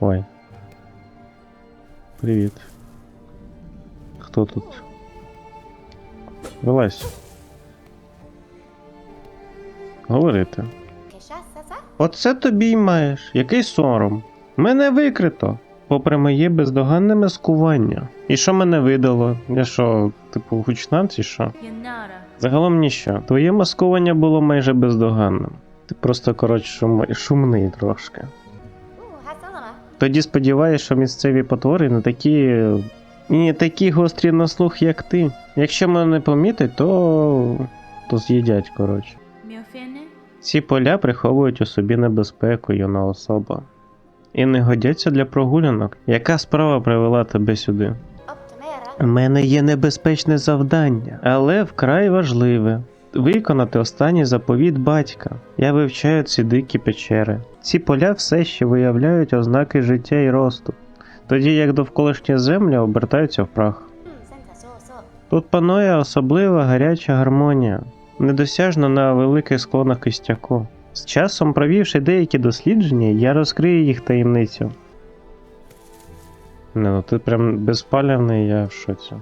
Ой. Привіт. Хто тут? Вилазь. Говорити. Оце тобі й маєш. Який сором. Мене викрито. Попри моє бездоганне маскування. І що мене видало? Я що, типу, гучна чи що? Загалом ніщо. Твоє маскування було майже бездоганним. Ти просто, коротше, шум... шумний трошки. Тоді сподіваюся, що місцеві потвори не такі. не такі гострі на слух, як ти. Якщо мене не помітить, то. то з'їдять, коротше. Ці поля приховують у собі небезпеку, юна особа. І не годяться для прогулянок. Яка справа привела тебе сюди? У мене є небезпечне завдання, але вкрай важливе. Виконати останній заповіт батька. Я вивчаю ці дикі печери. Ці поля все ще виявляють ознаки життя і росту, тоді як довколишня земля обертаються в прах. Тут панує особлива гаряча гармонія, недосяжна на великих склонах кистяку. З часом, провівши деякі дослідження, я розкрию їх таємницю. Не, ну ти прям безпалявний, я в шоці.